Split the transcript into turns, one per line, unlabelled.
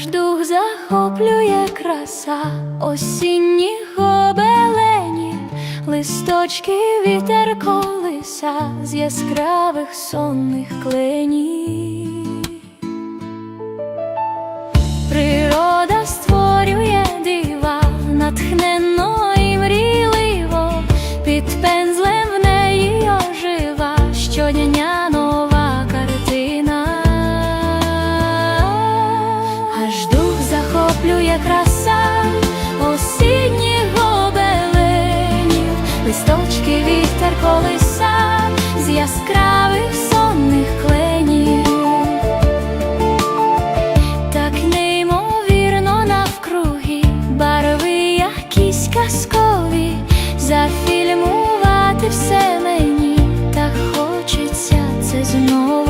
Аж дух захоплює краса осінніх гобелені, листочки вітер колиса з яскравих сонних кленів. Природа натхненно сяє краса осіннього беленів, листочки вітер колеса з яскравих сонних кленів, так неймовірно навкруги, барви якісь казкові, зафільмувати все мені, так хочеться це знову.